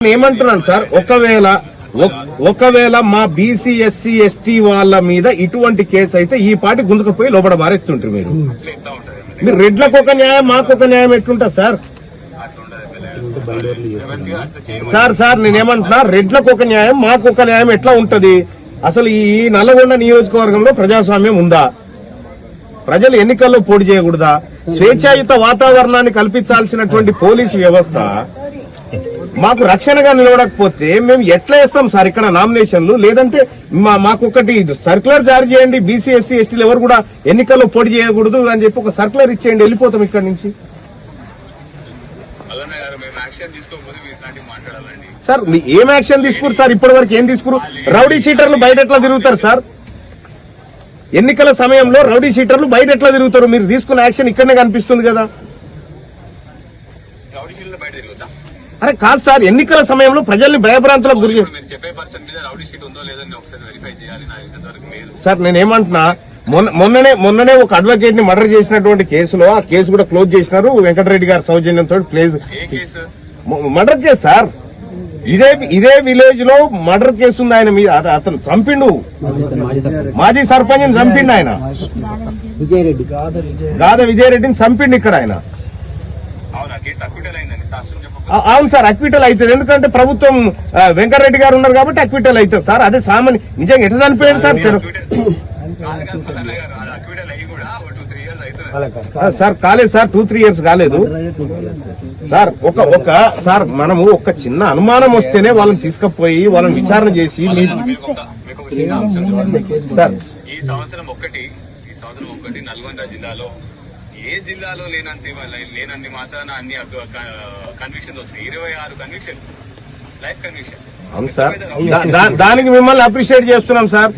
ఏమంటున్నాను sir ఒకవేళ ఒకవేళ మా బీసీ ఎస్సీ ఎస్టీ వాళ్ళ మీద ఇటువంటి కేసు అయితే ఈ పాటి గుంజుకపోయి లోపల బారెత్తుంటారు మీరు. మీరు రెడ్లకు ఒక న్యాయం మాకు ఒక న్యాయం ఎట్లుంటా సార్? సార్ సార్ నేనేమంటున్నా రెడ్లకు ఒక న్యాయం మాకు ఒక న్యాయం ఎట్లా ఉంటది? అసలు ఈ నల్లగొండ నియోజకవర్గంలో ప్రజాస్వామ్యం ఉందా? ప్రజలు ఎన్నికల్లో పోటీ చేయకూడదా? స్వేచ్ఛాయుత వాతావరణాన్ని కల్పించాల్సినటువంటి పోలీసు వ్యవస్థ మాకు రక్షణగా నిలవడకపోతే మేము ఎట్లా వేస్తాం సార్ ఇక్కడ నామినేషన్లు? లేదంటే మా మాకు ఒకటి సర్కులర్ జారీ చేయండి బీసీ ఎస్సీ ఎస్టీలు ఎవరు కూడా ఎన్నికల్లో పోటీ చేయకూడదు అని చెప్పి ఒక సర్కులర్ ఇచ్చేయండి వెళ్ళిపోతాం ఇక్కడ నుంచి. సార్ ఏం యాక్షన్ తీసుకురు సార్? ఇప్పటి వరకు ఏం తీసుకురు? రౌడీ షీటర్లు బయట ఎట్లా తిరుగుతారు సార్? ఎన్నికల సమయంలో రౌడీ షీటర్లు బయట ఎట్లా తిరుగుతారు? మీరు తీసుకున్న యాక్షన్ ఇక్కడనే కనిపిస్తుంది కదా. అరే కాదు సార్ ఎన్నికల సమయంలో ప్రజల్ని భయభ్రాంతులకు గురి సార్ నేనేమంటున్నా మొన్న- మొన్ననే మొన్ననే ఒక అడ్వకేట్ని మర్డర్ చేసినటువంటి కేసులో ఆ కేసు కూడా క్లోజ్ చేసినారు. వెంకటరెడ్డి గారి సౌజన్యంతో కేసు? Murder case sir. ఇదే ఇదే విలేజ్లో మర్డర్ కేసు ఉంది ఆయన మీద అత- అతను చంపిండు. మాజీ సర్పంచ్ చంపిండు ఆయన. విజయరెడ్డి. గాద విజయరెడ్డిని చంపిండు ఇక్కడ ఆయన. అవునా సార్ అక్విటల్ అవుతుంది. ఎందుకంటే ప్రభుత్వం వెంకటరెడ్డి గారు ఉన్నారు కాబట్టి అక్విటల్ అవుతుంది. సార్ అదే సామాన్య నిజంగా ఎట్లా చనిపోయాడు సార్ సార్ కాలేదు సార్. టూ త్రీ ఇయర్స్ కాలేదు. సార్ ఒక ఒక సార్ మనము ఒక చిన్న అనుమానం వస్తేనే వాళ్ళని తీసుకుపోయి వాళ్ళని విచారణ చేసి. సార్. ఈ సంవత్సరం ఒక్కటి ఈ సంవత్సరం ఒక్కటి నల్గొండ జిల్లాలో ఏ జిల్లాలో లేనంత లేనంత మాత్రాన అన్ని కన్విక్షన్ వస్తాయి ఇరవై ఆరు కన్విక్షన్ లైఫ్ కన్విక్షన్ అవును సార్. దా- దా- దానికి మిమ్మల్ని అప్రిషియేట్ చేస్తున్నాం సార్.